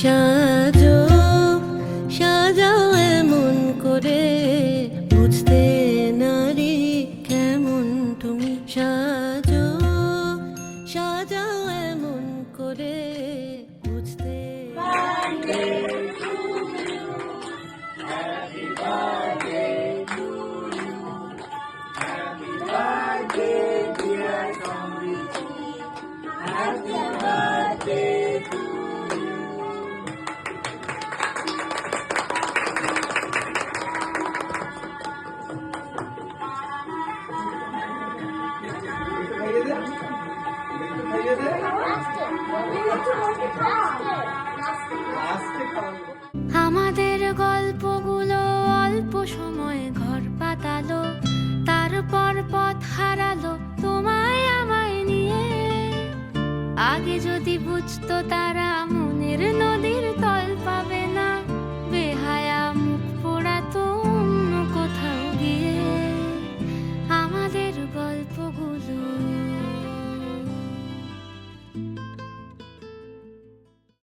সাজো, সাজাও এমন করে বুঝতে নারী কেমন তুমি সাজো, সাজাও এমন করে বুঝতে Happy birthday. আমাদের গল্পগুলো অল্প সময়ে ঘর পাতালো, তারপর পথ হারালো তোমায় আমায় নিয়ে। আগে যদি বুঝতো তারা মনের নদীর তল পাবে না